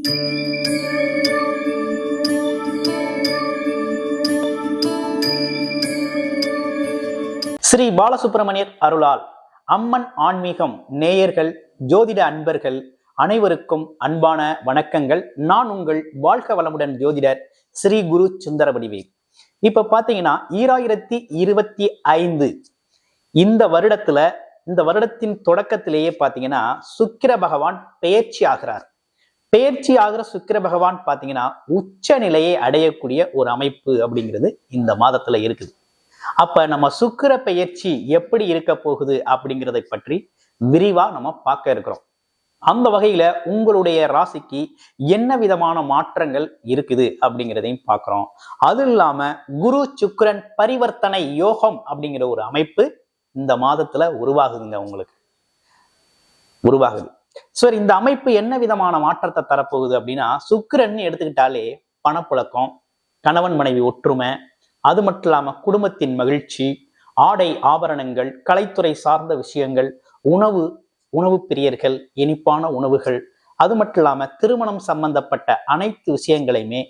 ஸ்ரீ பாலசுப்பிரமணியர் அருளால் அம்மன் ஆன்மீகம் நேயர்கள் ஜோதிட அன்பர்கள் அனைவருக்கும் அன்பான வணக்கங்கள். நான் உங்கள் வாழ்க வளமுடன் ஜோதிடர் ஸ்ரீ குரு சுந்தரவடிவே. இப்ப பாத்தீங்கன்னா ஈராயிரத்தி இருபத்தி ஐந்து இந்த வருடத்துல இந்த வருடத்தின் தொடக்கத்திலேயே பாத்தீங்கன்னா சுக்கிர பகவான் பெயர்ச்சி ஆகிறார். பெயர்ச்சி ஆகிற சுக்கிர பகவான் பார்த்தீங்கன்னா உச்ச நிலையை அடையக்கூடிய ஒரு அமைப்பு அப்படிங்கிறது இந்த மாதத்துல இருக்குது. அப்ப நம்ம சுக்கிர பெயர்ச்சி எப்படி இருக்க போகுது அப்படிங்கிறதை பற்றி விரிவா நம்ம பார்க்க இருக்கிறோம். அந்த வகையில உங்களுடைய ராசிக்கு என்ன விதமான மாற்றங்கள் இருக்குது அப்படிங்கிறதையும் பார்க்கிறோம். அது இல்லாம குரு சுக்கிரன் பரிவர்த்தனை யோகம் அப்படிங்கிற ஒரு அமைப்பு இந்த மாதத்துல உருவாகுதுங்க உங்களுக்கு. உருவாகுது. சார் இந்த அமைப்பு என்ன விதமான மாற்றத்தை தரப்போகுது அப்படின்னா சுக்கிரன் எடுத்துக்கிட்டாலே பணப்புழக்கம் கணவன் மனைவி ஒற்றுமை அது மட்டும் இல்லாம குடும்பத்தின் மகிழ்ச்சி ஆடை ஆபரணங்கள் கலைத்துறை சார்ந்த விஷயங்கள் உணவு உணவு பிரியர்கள் இனிப்பான உணவுகள் அது மட்டும் இல்லாம திருமணம் சம்பந்தப்பட்ட அனைத்து விஷயங்களையுமே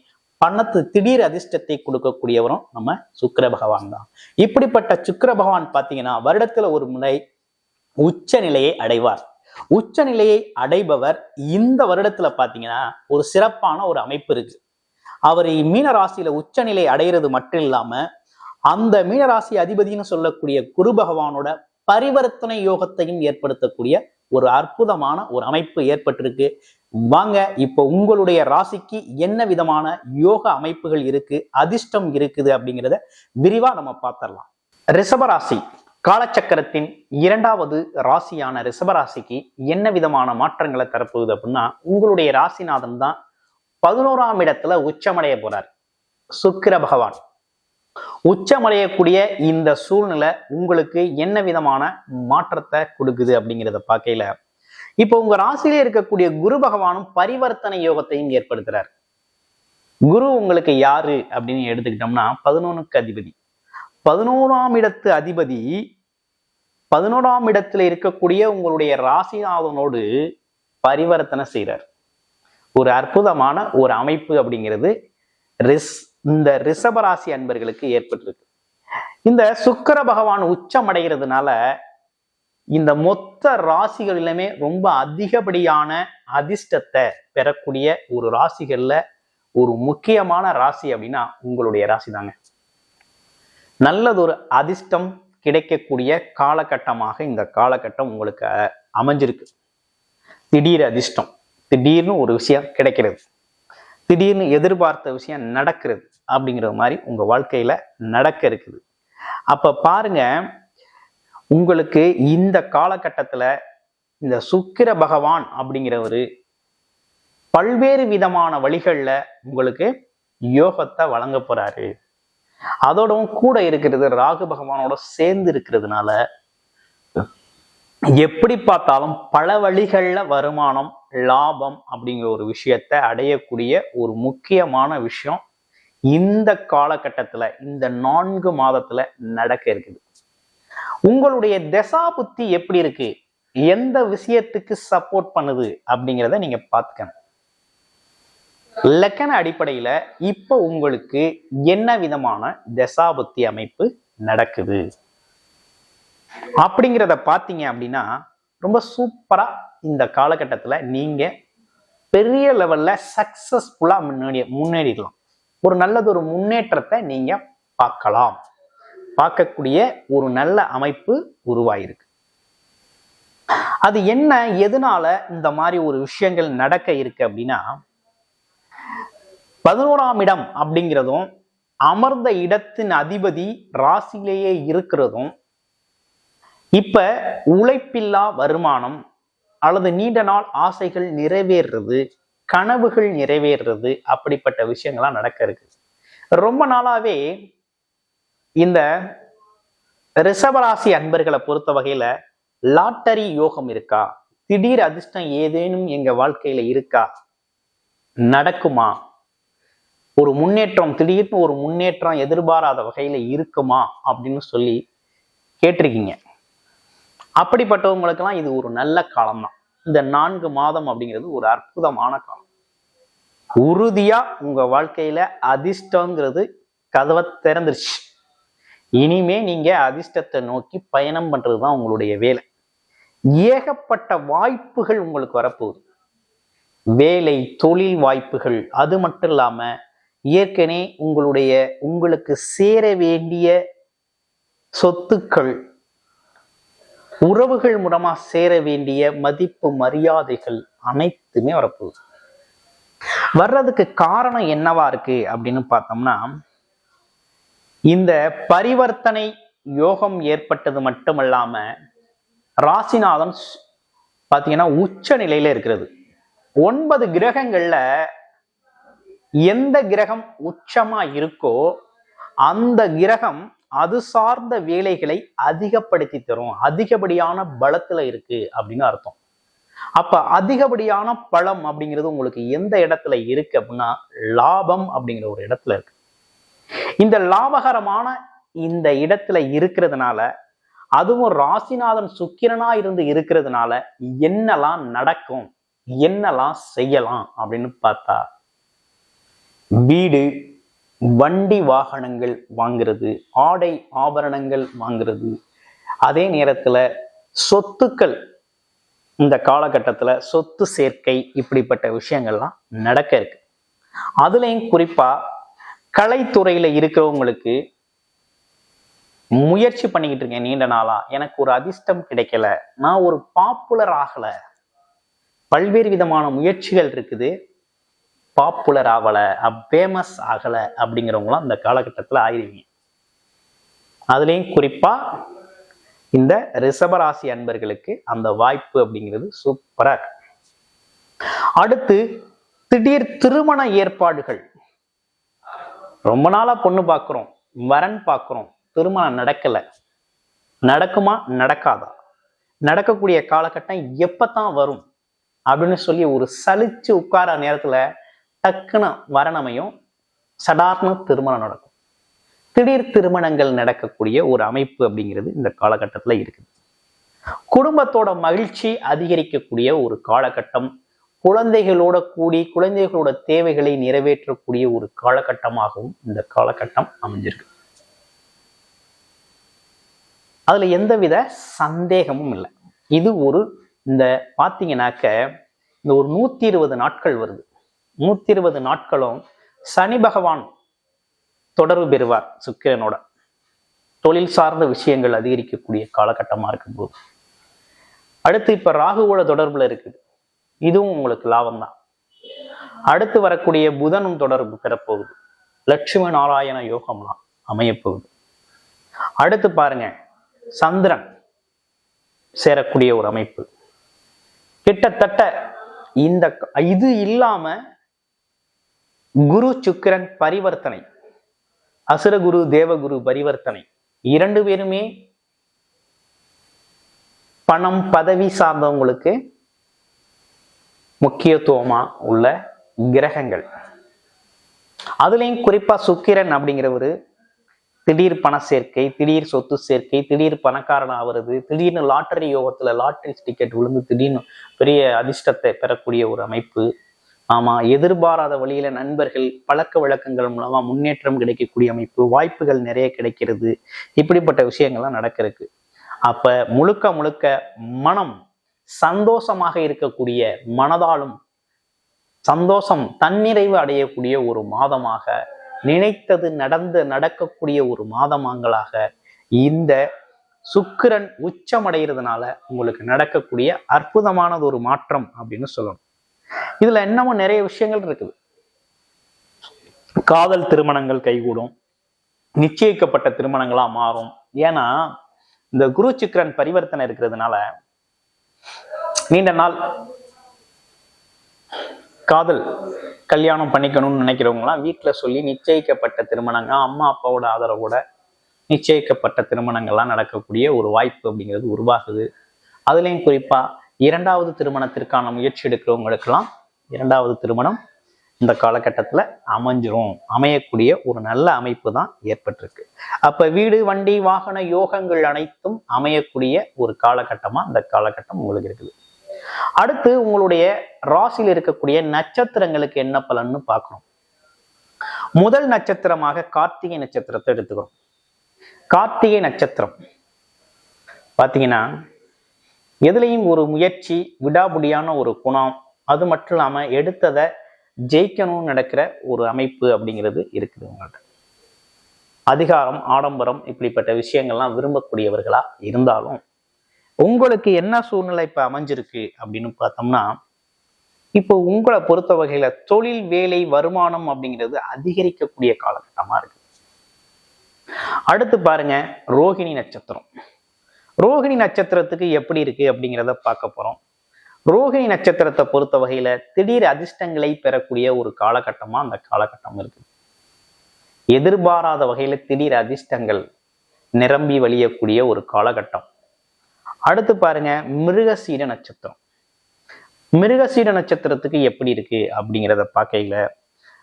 பணத்து திடீர் அதிர்ஷ்டத்தை கொடுக்கக்கூடியவரும் நம்ம சுக்கிர பகவான் தான். இப்படிப்பட்ட சுக்கர பகவான் பார்த்தீங்கன்னா வருடத்துல ஒரு முறை உச்ச நிலையை அடைவார். உச்சநிலையை அடைபவர் இந்த வருடத்துல பாத்தீங்கன்னா ஒரு சிறப்பான ஒரு அமைப்பு இருக்கு. அவர் மீன ராசியில உச்சநிலை அடைகிறது மட்டும் இல்லாம அந்த மீனராசி அதிபதினு சொல்லக்கூடிய குரு பகவானோட பரிவர்த்தனை யோகத்தையும் ஏற்படுத்தக்கூடிய ஒரு அற்புதமான ஒரு அமைப்பு ஏற்பட்டிருக்கு. வாங்க இப்போ உங்களுடைய ராசிக்கு என்ன விதமான யோக அமைப்புகள் இருக்கு அதிர்ஷ்டம் இருக்குது அப்படிங்கிறத விரிவா நம்ம பார்த்துடலாம். ரிஷபராசி காலச்சக்கரத்தின் இரண்டாவது ராசியான ரிஷபராசிக்கு என்ன விதமான மாற்றங்களை தரப்போகுது அப்படின்னா உங்களுடைய ராசிநாதன் தான் பதினோராம் இடத்துல உச்சமடைய போறார். சுக்கிர பகவான். உச்சமடையக்கூடிய இந்த சூழ்நிலை உங்களுக்கு என்ன விதமான மாற்றத்தை கொடுக்குது அப்படிங்கிறத பார்க்கையில இப்போ உங்க ராசியில இருக்கக்கூடிய குரு பகவானும் பரிவர்த்தனை யோகத்தையும் ஏற்படுத்துறார். குரு உங்களுக்கு யாரு அப்படின்னு எடுத்துக்கிட்டோம்னா பதினொன்னுக்கு அதிபதி. பதினோராம் இடத்து அதிபதி பதினோராம் இடத்துல இருக்கக்கூடிய உங்களுடைய ராசிநாதனோடு பரிவர்த்தனை செய்கிறார் ஒரு அற்புதமான ஒரு அமைப்பு அப்படிங்கிறது ரிஸ் இந்த ரிஷபராசி அன்பர்களுக்கு ஏற்பட்டிருக்கு. இந்த சுக்கர பகவான் உச்சம் அடைகிறதுனால இந்த மொத்த ராசிகளிலுமே ரொம்ப அதிகப்படியான அதிர்ஷ்டத்தை பெறக்கூடிய ஒரு ராசிகள்ல ஒரு முக்கியமான ராசி அப்படின்னா உங்களுடைய ராசி தாங்க நல்லதொரு அதிர்ஷ்டம் கிடைக்கக்கூடிய காலகட்டமாக இந்த காலகட்டம் உங்களுக்கு அமைஞ்சிருக்கு. திடீர் அதிர்ஷ்டம். திடீர்னு ஒரு விஷயம் கிடைக்கிறது. திடீர்னு எதிர்பார்த்த விஷயம் நடக்கிறது அப்படிங்கிற மாதிரி உங்கள் வாழ்க்கையில் நடக்க இருக்குது. அப்போ பாருங்க உங்களுக்கு இந்த காலகட்டத்தில் இந்த சுக்கிர பகவான் அப்படிங்கிறவர் பல்வேறு விதமான வழிகளில் உங்களுக்கு யோகத்தை வழங்க போகிறாரு அதோடவும் கூட இருக்கிறது ராகு பகவானோட சேர்ந்து இருக்கிறதுனால எப்படி பார்த்தாலும் பல வழிகள்ல வருமானம் லாபம் அப்படிங்கிற ஒரு விஷயத்தை அடையக்கூடிய ஒரு முக்கியமான விஷயம் இந்த காலகட்டத்துல இந்த நான்கு மாதத்துல நடக்க இருக்குது. உங்களுடைய தசா புத்தி எப்படி இருக்கு? எந்த விஷயத்துக்கு சப்போர்ட் பண்ணுது அப்படிங்கிறத நீங்க பார்த்துக்கணும். லக்கண அடிப்படையில இப்ப உங்களுக்கு என்ன விதமான தசாபக்தி அமைப்பு நடக்குது? அப்படிங்கிறத பார்த்தீங்க அப்படின்னா ரொம்ப சூப்பரா இந்த காலகட்டத்துல நீங்க பெரிய லெவல்ல சக்சஸ்ஃபுல்லா முன்னேறி முன்னேறிடலாம். ஒரு நல்லது ஒரு முன்னேற்றத்தை நீங்க பார்க்கலாம். பார்க்கக்கூடிய ஒரு நல்ல அமைப்பு உருவாயிருக்கு. அது என்ன எதனால இந்த மாதிரி ஒரு விஷயங்கள் நடக்க இருக்கு அப்படின்னா பதினோராம் இடம் அப்படிங்கிறதும் அமர்ந்த இடத்தின் அதிபதி ராசியிலேயே இருக்கிறதும் இப்ப உழைப்பில்லா வருமானம் அல்லது நீண்ட நாள் ஆசைகள் நிறைவேறுறது கனவுகள் நிறைவேறுறது அப்படிப்பட்ட விஷயங்கள்லாம் நடக்க இருக்கு. ரொம்ப நாளாவே இந்த ரிஷபராசி அன்பர்களை பொறுத்த வகையில லாட்டரி யோகம் இருக்கா? திடீர் அதிர்ஷ்டம் ஏதேனும் எங்க வாழ்க்கையில இருக்கா? நடக்குமா? ஒரு முன்னேற்றம் திடீர்னு ஒரு முன்னேற்றம் எதிர்பாராத வகையில் இருக்குமா அப்படின்னு சொல்லி கேட்டிருக்கீங்க. அப்படிப்பட்டவங்களுக்கெல்லாம் இது ஒரு நல்ல காலம் தான் இந்த நான்கு மாதம் அப்படிங்கிறது ஒரு அற்புதமான காலம். உறுதியா உங்க வாழ்க்கையில அதிர்ஷ்டங்கிறது கதவை திறந்துருச்சு. இனிமே நீங்க அதிர்ஷ்டத்தை நோக்கி பயணம் பண்றதுதான் உங்களுடைய வேலை. ஏகப்பட்ட வாய்ப்புகள் உங்களுக்கு வரப்போகுது. வேலை தொழில் வாய்ப்புகள் அது மட்டும் இல்லாம ஏற்கனவே உங்களுடைய உங்களுக்கு சேர வேண்டிய சொத்துக்கள் உறவுகள் மூலமா சேர வேண்டிய மதிப்பு மரியாதைகள் அனைத்துமே வரப்போகுது. வர்றதுக்கு காரணம் என்னவா இருக்கு அப்படின்னு பார்த்தோம்னா இந்த பரிவர்த்தனை யோகம் ஏற்பட்டது மட்டுமல்லாம ராசிநாதன் ஸ்- உச்ச நிலையில இருக்கிறது. ஒன்பது கிரகங்கள்ல எந்த கிரகம் உச்சமா இருக்கோ அந்த கிரகம் அது சார்ந்த வேலைகளை அதிகப்படுத்தி தரும். அதிகப்படியான பலத்துல இருக்கு அப்படின்னு அர்த்தம். அப்ப அதிகப்படியான பலம் அப்படிங்கிறது உங்களுக்கு எந்த இடத்துல இருக்கு அப்படின்னா லாபம் அப்படிங்கிற ஒரு இடத்துல இருக்கு. இந்த லாபகரமான இந்த இடத்துல இருக்கிறதுனால அதுவும் ராசிநாதன் சுக்கிரனா இருந்து இருக்கிறதுனால என்னெல்லாம் நடக்கும் என்னெல்லாம் செய்யலாம் அப்படின்னு பார்த்தா வீடு வண்டி வாகனங்கள் வாங்கிறது ஆடை ஆபரணங்கள் வாங்குறது. அதே நேரத்தில் சொத்துக்கள் இந்த காலகட்டத்தில் சொத்து சேர்க்கை இப்படிப்பட்ட விஷயங்கள்லாம் நடக்க இருக்கு. அதுலேயும் குறிப்பாக கலைத்துறையில் இருக்கிறவங்களுக்கு முயற்சி பண்ணிக்கிட்டு இருக்கேன் நீண்ட நாளா. எனக்கு ஒரு அதிர்ஷ்டம் கிடைக்கல. நான் ஒரு பாப்புலர் ஆகலை. பல்வேறு விதமான முயற்சிகள் இருக்குது. பாப்புலர் ஆகல ஃபேமஸ் ஆகலை அப்படிங்கிறவங்களாம் அந்த காலகட்டத்துல ஆயிருவீங்க. அதுலேயும் குறிப்பா இந்த ரிஷபராசி அன்பர்களுக்கு அந்த வாய்ப்பு அப்படிங்கிறது சூப்பரா அடுத்து திடீர் திருமண ஏற்பாடுகள். ரொம்ப நாளா பொண்ணு பார்க்குறோம் வரன் பார்க்குறோம் திருமணம் நடக்கல. நடக்குமா? நடக்காதா? நடக்கக்கூடிய காலகட்டம் எப்பதான் வரும்? அப்படின்னு சொல்லி ஒரு சலிச்சு உட்கார நேரத்துல டக்குன்னு வரணமையும் சடார்னு திருமணம் நடக்கும். திடீர் திருமணங்கள் நடக்கக்கூடிய ஒரு அமைப்பு அப்படிங்கிறது இந்த காலகட்டத்துல இருக்குது. குடும்பத்தோட மகிழ்ச்சி அதிகரிக்கக்கூடிய ஒரு காலகட்டம் குழந்தைகளோட கூடி குழந்தைகளோட தேவைகளை நிறைவேற்றக்கூடிய ஒரு காலகட்டமாகவும் இந்த காலகட்டம் அமைஞ்சிருக்கு. அதுல எந்தவித சந்தேகமும் இல்லை. இது ஒரு இந்த பார்த்தீங்கன்னாக்க இந்த ஒரு நூத்தி இருபது நாட்கள் வருது. நூத்தி இருபது நாட்களும் சனி பகவான் தொடர்பு பெறுவார் சுக்கிரனோட. தொழில் சார்ந்த விஷயங்கள் அதிகரிக்கக்கூடிய காலகட்டமா இருக்கும்போது. அடுத்து இப்ப ராகுவோட தொடர்புல இருக்குது. இதுவும் உங்களுக்கு லாபம் தான் அடுத்து வரக்கூடிய புதனும் தொடர்பு பெறப்போகுது. லட்சுமி நாராயண யோகம்லாம் அமையப்போகுது. அடுத்து பாருங்க சந்திரன் சேரக்கூடிய ஒரு அமைப்பு. கிட்டத்தட்ட இந்த இது இல்லாம குரு சுக்கிரன் பரிவர்த்தனை அசுரகுரு தேவகுரு பரிவர்த்தனை. இரண்டு பேருமே பணம் பதவி சார்ந்தவங்களுக்கு முக்கியத்துவமா உள்ள கிரகங்கள். அதுலயும் குறிப்பா சுக்கிரன் அப்படிங்கிறவரு திடீர் பண சேர்க்கை திடீர் சொத்து சேர்க்கை திடீர் பணக்காரன் ஆகிறது திடீர்னு லாட்டரி யோகத்துல லாட்டரி டிக்கெட் விழுந்து திடீர்னு பெரிய அதிர்ஷ்டத்தை பெறக்கூடிய ஒரு அமைப்பு ஆமா எதிர்பாராத வழியில நண்பர்கள் பழக்க வழக்கங்கள் மூலமா முன்னேற்றம் கிடைக்கக்கூடிய அமைப்பு வாய்ப்புகள் நிறைய கிடைக்கிறது. இப்படிப்பட்ட விஷயங்கள்லாம் நடக்கிறதுக்கு அப்ப முழுக்க முழுக்க மனம் சந்தோஷமாக இருக்கக்கூடிய மனதாலும் சந்தோஷம் தன்னிறைவு அடையக்கூடிய ஒரு மாதமாக நினைத்தது நடந்து நடக்கக்கூடிய ஒரு மாதமாங்களாக இந்த சுக்கிரன் உச்சமடைகிறதுனால உங்களுக்கு நடக்கக்கூடிய அற்புதமானது ஒரு மாற்றம் அப்படின்னு சொல்லணும். இதுல இன்னமும் நிறைய விஷயங்கள் இருக்குது. காதல் திருமணங்கள் கைகூடும். நிச்சயிக்கப்பட்ட திருமணங்களா மாறும். ஏன்னா இந்த குரு சுக்கரன் பரிவர்த்தனை இருக்கிறதுனால நீண்ட நாள் காதல் கல்யாணம் பண்ணிக்கணும்னு நினைக்கிறவங்களாம் வீட்டில் சொல்லி நிச்சயிக்கப்பட்ட திருமணங்கள் அம்மா அப்பாவோட ஆதரவோட நிச்சயிக்கப்பட்ட திருமணங்கள்லாம் நடக்கக்கூடிய ஒரு வாய்ப்பு அப்படிங்கிறது உருவாகுது. அதுலேயும் குறிப்பா இரண்டாவது திருமணத்திற்கான முயற்சி எடுக்கிறவங்களுக்கெல்லாம் இரண்டாவது திருமணம் இந்த காலகட்டத்தில் அமைஞ்சிரும். அமையக்கூடிய ஒரு நல்ல அமைப்பு தான் ஏற்பட்டிருக்கு. அப்போ வீடு வண்டி வாகன யோகங்கள் அனைத்தும் அமையக்கூடிய ஒரு காலகட்டமா இந்த காலகட்டம் உங்களுக்கு இருக்குது. அடுத்து உங்களுடைய ராசியில் இருக்கக்கூடிய நட்சத்திரங்களுக்கு என்ன பலன்னு பார்க்கணும். முதல் நட்சத்திரமாக கார்த்திகை நட்சத்திரத்தை எடுத்துக்கிறோம் கார்த்திகை நட்சத்திரம். பார்த்தீங்கன்னா எதுலேயும் ஒரு முயற்சி விடாபுடியான ஒரு குணம் அது மட்டும் இல்லாம எடுத்ததை ஜெயிக்கணும்னு நடக்கிற ஒரு அமைப்பு அப்படிங்கிறது இருக்குது உங்கள்கிட்ட அதிகாரம் ஆடம்பரம் இப்படிப்பட்ட விஷயங்கள்லாம் விரும்பக்கூடியவர்களா இருந்தாலும் உங்களுக்கு என்ன சூழ்நிலை இப்ப அமைஞ்சிருக்கு அப்படின்னு பார்த்தோம்னா இப்போ உங்களை பொறுத்த வகையில தொழில் வேலை வருமானம் அப்படிங்கிறது அதிகரிக்கக்கூடிய காலகட்டமா இருக்கு. அடுத்து பாருங்க ரோகிணி நட்சத்திரம். ரோகிணி நட்சத்திரத்துக்கு எப்படி இருக்கு அப்படிங்கிறத பார்க்க போறோம். ரோகிணி நட்சத்திரத்தை பொறுத்த வகையில திடீர் அதிர்ஷ்டங்களை பெறக்கூடிய ஒரு காலகட்டமா அந்த காலகட்டம் இருக்கு. எதிர்பாராத வகையில திடீர் அதிர்ஷ்டங்கள் நிரம்பி வழியக்கூடிய ஒரு காலகட்டம். அடுத்து பாருங்க மிருகசீட நட்சத்திரம். மிருகசீட நட்சத்திரத்துக்கு எப்படி இருக்கு அப்படிங்கிறத பார்க்கையில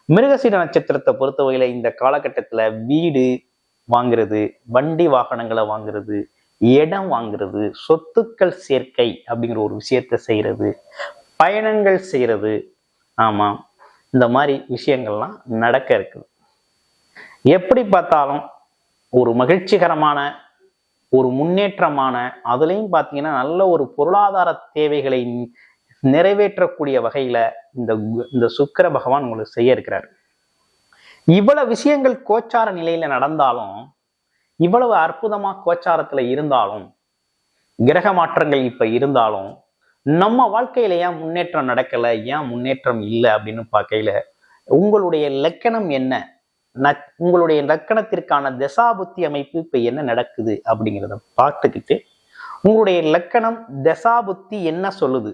மிருகசீட நட்சத்திரத்தை பொறுத்த வகையில இந்த காலகட்டத்துல வீடு வாங்குறது வண்டி வாகனங்களை வாங்குறது இடம் வாங்குறது சொத்துக்கள் சேர்க்கை அப்படிங்கிற ஒரு விஷயத்த செய்கிறது பயணங்கள் செய்கிறது ஆமாம் இந்த மாதிரி விஷயங்கள்லாம் நடக்க இருக்குது. எப்படி பார்த்தாலும் ஒரு மகிழ்ச்சிகரமான ஒரு முன்னேற்றமான அதுலேயும் பார்த்தீங்கன்னா நல்ல ஒரு பொருளாதார தேவைகளை நிறைவேற்றக்கூடிய வகையில் இந்த இந்த சுக்கிர பகவான் உங்களுக்கு செய்ய இருக்கிறார். இவ்வளவு விஷயங்கள் கோச்சார நிலையில் நடந்தாலும் இவ்வளவு அற்புதமா கோச்சாரத்துல இருந்தாலும் கிரக மாற்றங்கள் இப்ப இருந்தாலும் நம்ம வாழ்க்கையில ஏன் முன்னேற்றம் நடக்கல ஏன் முன்னேற்றம் இல்லை அப்படின்னு பார்க்கையில உங்களுடைய லக்கணம் என்ன? ந- உங்களுடைய லக்கணத்திற்கான தசாபுத்தி அமைப்பு இப்ப என்ன நடக்குது அப்படிங்கிறத பார்த்துக்கிட்டு உங்களுடைய லக்கணம் தசாபுத்தி என்ன சொல்லுது?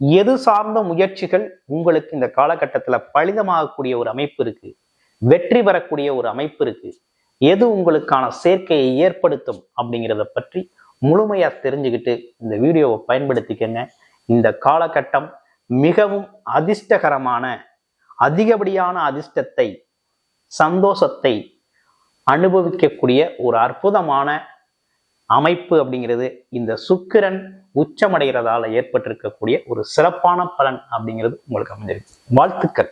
எது சார்ந்த முயற்சிகள் உங்களுக்கு இந்த காலகட்டத்துல பலிதமாகக்கூடிய ஒரு அமைப்பு இருக்கு? வெற்றி பெறக்கூடிய ஒரு அமைப்பு இருக்கு? எது உங்களுக்கான சேர்க்கையை ஏற்படுத்தும் அப்படிங்கிறத பற்றி முழுமையா தெரிஞ்சுக்கிட்டு இந்த வீடியோவை பயன்படுத்திக்கங்க. இந்த காலகட்டம் மிகவும் அதிர்ஷ்டகரமான அதிகப்படியான அதிர்ஷ்டத்தை சந்தோஷத்தை அனுபவிக்கக்கூடிய ஒரு அற்புதமான அமைப்பு அப்படிங்கிறது இந்த சுக்கிரன் உச்சமடைகிறதால ஏற்பட்டிருக்கக்கூடிய ஒரு சிறப்பான பலன் அப்படிங்கிறது உங்களுக்கு அமைஞ்சிருக்கு. வாழ்த்துக்கள்.